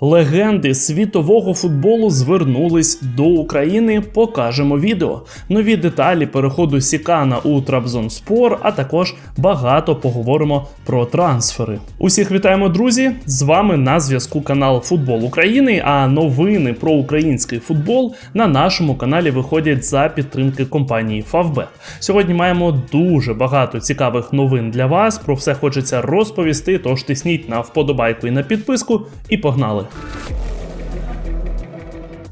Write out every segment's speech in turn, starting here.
Легенди світового футболу звернулись до України. Покажемо відео. Нові деталі переходу Сікана у Трабзонспор, а також багато поговоримо про трансфери. Усіх вітаємо, друзі! З вами на зв'язку канал Футбол України. А новини про український футбол на нашому каналі виходять за підтримки компанії Favbet. Сьогодні маємо дуже багато цікавих новин для вас. Про все хочеться розповісти. Тож тисніть на вподобайку і на підписку, і погнали. Okay.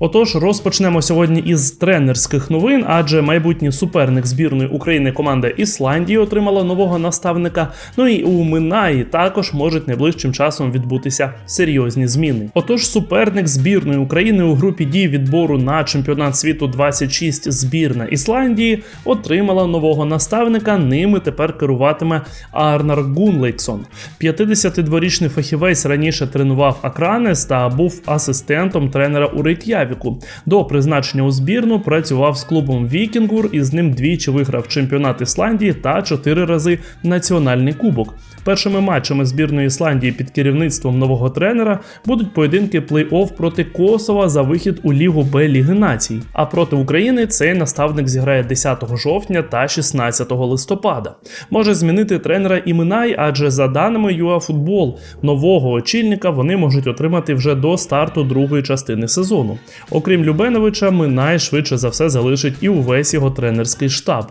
Отож, розпочнемо сьогодні із тренерських новин, адже майбутній суперник збірної України команда Ісландії отримала нового наставника. Ну і у Минаї також можуть найближчим часом відбутися серйозні зміни. Отож, суперник збірної України у групі дій відбору на чемпіонат світу 26 збірна Ісландії отримала нового наставника. Ними тепер керуватиме Арнар Гунлейксон. 52-річний фахівець раніше тренував Акранес та був асистентом тренера у Рейк'явіку. До призначення у збірну працював з клубом Вікінгур і з ним двічі виграв чемпіонат Ісландії та чотири рази національний кубок. Першими матчами збірної Ісландії під керівництвом нового тренера будуть поєдинки плей-офф проти Косова за вихід у Лігу Б Ліги Націй. А проти України цей наставник зіграє 10 жовтня та 16 листопада. Може змінити тренера і Минай, адже за даними ЮАФутбол, нового очільника вони можуть отримати вже до старту другої частини сезону. Окрім Любеновича, Минай швидше за все залишить і увесь його тренерський штаб.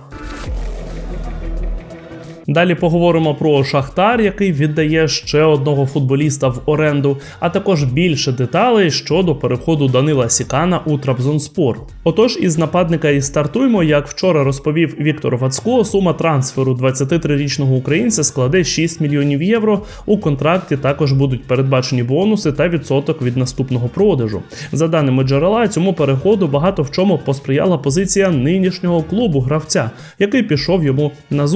Далі поговоримо про Шахтар, який віддає ще одного футболіста в оренду, а також більше деталей щодо переходу Данила Сікана у Трабзонспор. Отож, із нападника і стартуємо, як вчора розповів Віктор Вацко, сума трансферу 23-річного українця складе 6 мільйонів євро. У контракті також будуть передбачені бонуси та відсоток від наступного продажу. За даними джерела, цьому переходу багато в чому посприяла позиція нинішнього клубу гравця, який пішов йому на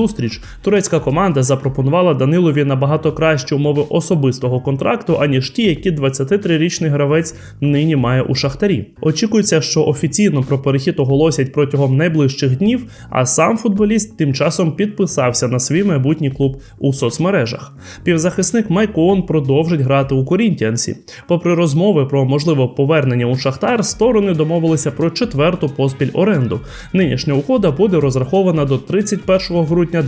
Турецька команда запропонувала Данилові набагато кращі умови особистого контракту, аніж ті, які 23-річний гравець нині має у Шахтарі. Очікується, що офіційно про перехід оголосять протягом найближчих днів, а сам футболіст тим часом підписався на свій майбутній клуб у соцмережах. Півзахисник Майкон продовжить грати у Корінтіансі. Попри розмови про можливе повернення у Шахтар, сторони домовилися про четверту поспіль оренду. Нинішня угода буде розрахована до 31 грудня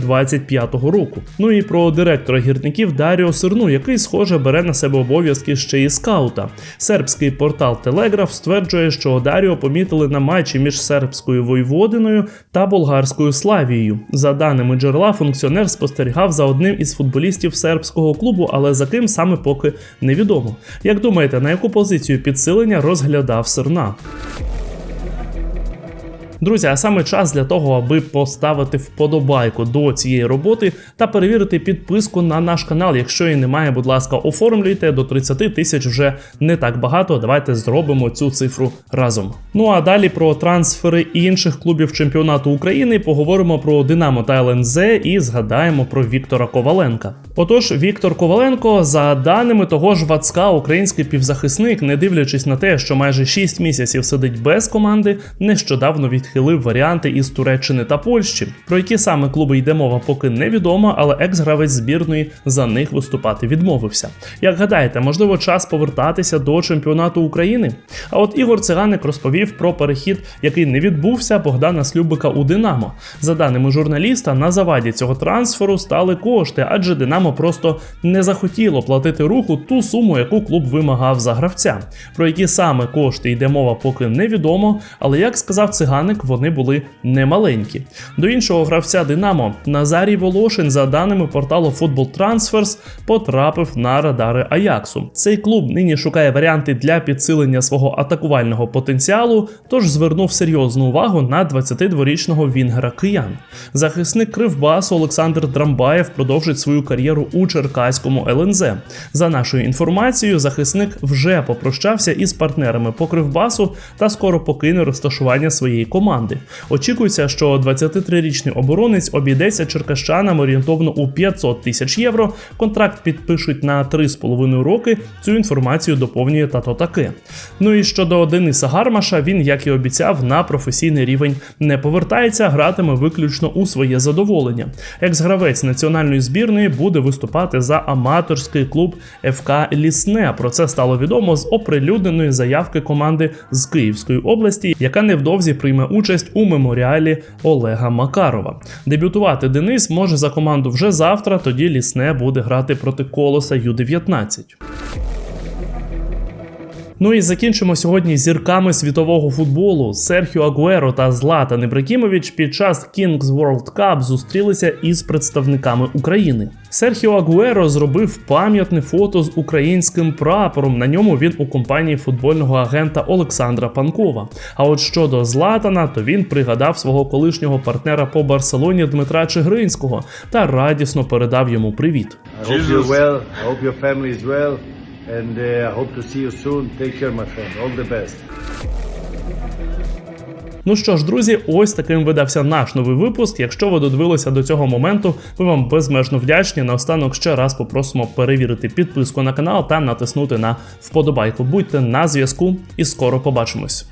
2025 року. Ну і про директора гірників Даріо Сирну, який, схоже, бере на себе обов'язки ще і скаута. Сербський портал Телеграф стверджує, що Даріо помітили на матчі між сербською воєводиною та болгарською Славією. За даними джерела, функціонер спостерігав за одним із футболістів сербського клубу, але за ким саме поки невідомо. Як думаєте, на яку позицію підсилення розглядав Сирна? Друзі, а саме час для того, аби поставити вподобайку до цієї роботи та перевірити підписку на наш канал. Якщо її немає, будь ласка, оформлюйте до 30 тисяч вже не так багато. Давайте зробимо цю цифру разом. Ну а далі про трансфери інших клубів чемпіонату України поговоримо про Динамо та ЛНЗ і згадаємо про Віктора Коваленка. Отож, Віктор Коваленко, за даними того ж Вацка, український півзахисник, не дивлячись на те, що майже 6 місяців сидить без команди, нещодавно відхилив варіанти із Туреччини та Польщі. Про які саме клуби йде мова, поки невідомо, але екс-гравець збірної за них виступати відмовився. Як гадаєте, можливо, час повертатися до чемпіонату України? А от Ігор Циганик розповів про перехід, який не відбувся Богдана Слюбика у Динамо. За даними журналіста, на заваді цього трансферу стали кошти, адже Динамо просто не захотіло платити руху ту суму, яку клуб вимагав за гравця. Про які саме кошти йде мова, поки невідомо. Але як сказав циганик, вони були немаленькі. До іншого гравця Динамо Назарій Волошин, за даними порталу Football Transfers, потрапив на радари Аяксу. Цей клуб нині шукає варіанти для підсилення свого атакувального потенціалу, тож звернув серйозну увагу на 22-річного Вінгера Киян. Захисник Кривбасу Олександр Драмбаєв продовжить свою кар'єру у Черкаському ЛНЗ. За нашою інформацією, захисник вже попрощався із партнерами по Кривбасу та скоро покине розташування своєї команди. Команди. Очікується, що 23-річний оборонець обійдеться черкащанам орієнтовно у 500 тисяч євро. Контракт підпишуть на 3,5 роки. Цю інформацію доповнює тато таке. Ну і щодо Дениса Гармаша, він, як і обіцяв, на професійний рівень не повертається, гратиме виключно у своє задоволення. Екс-гравець національної збірної буде виступати за аматорський клуб ФК Лісне. Про це стало відомо з оприлюдненої заявки команди з Київської області, яка невдовзі прийме участь у меморіалі Олега Макарова. Дебютувати Денис може за команду вже завтра. Тоді лісне буде грати проти колоса Ю-19. Ну і закінчимо сьогодні зірками світового футболу. Серхіо Агуеро та Златан Ібрагімович під час Kings World Cup зустрілися із представниками України. Серхіо Агуеро зробив пам'ятне фото з українським прапором. На ньому він у компанії футбольного агента Олександра Панкова. А от щодо Златана, то він пригадав свого колишнього партнера по Барселоні Дмитра Чигринського та радісно передав йому привіт. I hope you're well. I hope your family is well. And uh, I hope to see you soon. Take care, my friend. All the best. Ну що ж, друзі, ось таким видався наш новий випуск. Якщо ви додивилися до цього моменту, ми вам безмежно вдячні. Наостанок ще раз попросимо перевірити підписку на канал та натиснути на вподобайку. Будьте на зв'язку і скоро побачимось.